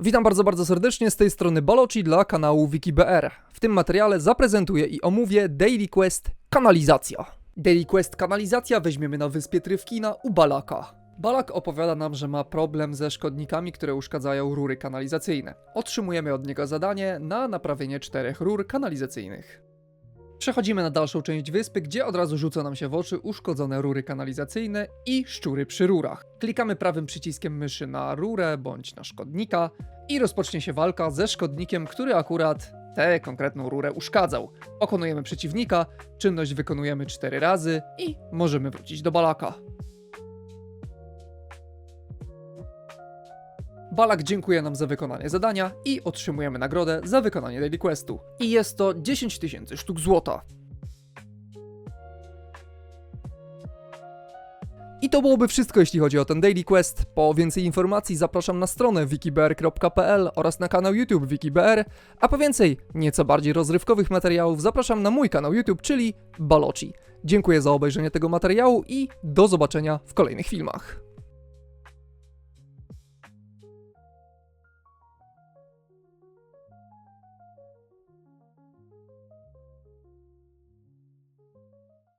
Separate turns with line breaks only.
Witam bardzo, bardzo serdecznie z tej strony Baloci dla kanału WikiBR. W tym materiale zaprezentuję i omówię Daily Quest Kanalizacja. Daily Quest Kanalizacja weźmiemy na wyspie Trywkina u Balaka. Balak opowiada nam, że ma problem ze szkodnikami, które uszkadzają rury kanalizacyjne. Otrzymujemy od niego zadanie na naprawienie czterech rur kanalizacyjnych. Przechodzimy na dalszą część wyspy, gdzie od razu rzuca nam się w oczy uszkodzone rury kanalizacyjne i szczury przy rurach. Klikamy prawym przyciskiem myszy na rurę bądź na szkodnika i rozpocznie się walka ze szkodnikiem, który akurat tę konkretną rurę uszkadzał. Pokonujemy przeciwnika, czynność wykonujemy 4 razy i możemy wrócić do Balaka. Balak dziękuję nam za wykonanie zadania i otrzymujemy nagrodę za wykonanie daily questu. I jest to 10 tysięcy sztuk złota. I to byłoby wszystko, jeśli chodzi o ten Daily Quest. Po więcej informacji zapraszam na stronę wikibr.pl oraz na kanał YouTube Wikibr, a po więcej, nieco bardziej rozrywkowych materiałów zapraszam na mój kanał YouTube, czyli Baloci. Dziękuję za obejrzenie tego materiału i do zobaczenia w kolejnych filmach.